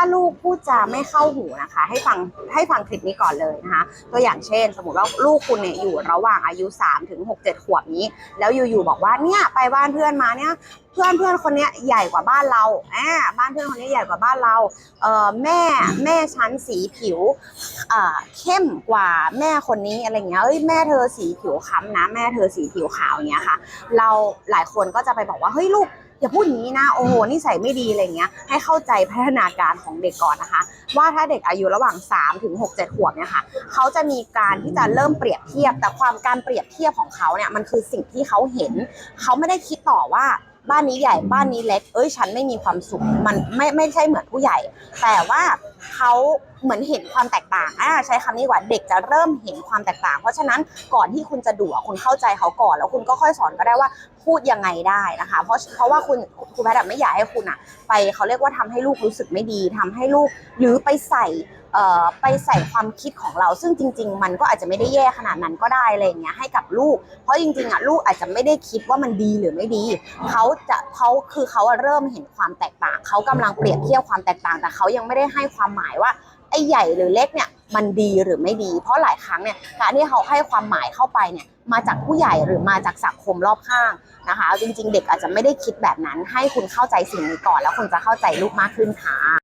ถ้าลูกพูดจาไม่เข้าหูนะคะ ให้ฟังให้ฟังคลิปนี้ก่อนเลยนะคะ ตัวอย่างเช่น สมมติว่าลูกคุณเนี่ยอยู่ระหว่างอายุ3ถึง6 7 ขวบนี้ แล้วอยู่ๆบอกว่าเนี่ยไปบ้านเพื่อนมาเนี่ยเพื่อนเพื่อนคนเนี้ยใหญ่กว่าบ้านเราอ่าบ้านเพื่อนคนนี้ใหญ่กว่าบ้านเราเอ่อแม่แม่ชั้นสีผิวอ่าเข้มกว่าแม่คนนี้อะไรเงี้ยเอ้ยแม่เธอสีผิวค้ำนะ แม่เธอสีผิวขาวอย่างเงี้ยค่ะ เราหลายคนก็จะไปบอกว่าเฮ้ยลูกอย่าพูดอย่างนี้นะโอ้โหนิสัยไม่ดีอะไรเงี้ยให้เข้าใจพัฒนาการของเด็กก่อนนะคะ ว่าถ้าเด็กอายุระหว่าง3ถึง6 7ขวบเนี่ยค่ะเขาจะมีการที่จะเริ่มเปรียบเทียบ แต่ความการเปรียบเทียบของเขาเนี่ยมันคือสิ่งที่เขาเห็น เขาไม่ได้คิดต่อว่า บ้านนี้ใหญ่บ้านนี้เล็ก เอ้ย ฉันไม่มีความสุข มันไม่ไม่ใช่เหมือนผู้ใหญ่ แต่ว่าเขาเหมือนเห็นความแตกต่างอ่าใช้คำนี้ดีกว่าเด็กจะเริ่มเห็นความแตกต่าง เพราะฉะนั้นก่อนที่คุณจะดุอะคุณเข้าใจเขาก่อน แล้วคุณก็ค่อยสอนก็ได้ว่าพูดยังไงได้นะคะ เพราะเพราะว่าคุณครูแพทย์อะไม่อยากให้คุณอะ ไปเขาเรียกว่าทำให้ลูกรู้สึกไม่ดีทำให้ลูกหรือไปใส่เอ่อไปใส่ความคิดของเรา ซึ่งจริง ๆ มันก็อาจจะไม่ได้แย่ขนาดนั้นก็ได้อะไรอย่างเงี้ยให้กับลูก เพราะจริงๆอะลูกอาจจะไม่ได้คิดว่ามันดีหรือไม่ดี เขาจะเขาคือเขาอะเริ่มเห็นความแตกต่าง เขากำลังเปรียบเทียบความแตกต่าง แต่เขายังไม่ได้ให้ความหมายว่าไอ้ใหญ่หรือเล็กเนี่ยมันดีหรือไม่ดี เพราะหลายครั้งเนี่ยการที่เขาให้ความหมายเข้าไปเนี่ยมาจากผู้ใหญ่หรือมาจากสังคมรอบข้างนะคะ จริงๆ เด็กอาจจะไม่ได้คิดแบบนั้น ให้คุณเข้าใจสิ่งนี้ก่อน แล้วคุณจะเข้าใจลูกมากขึ้นค่ะ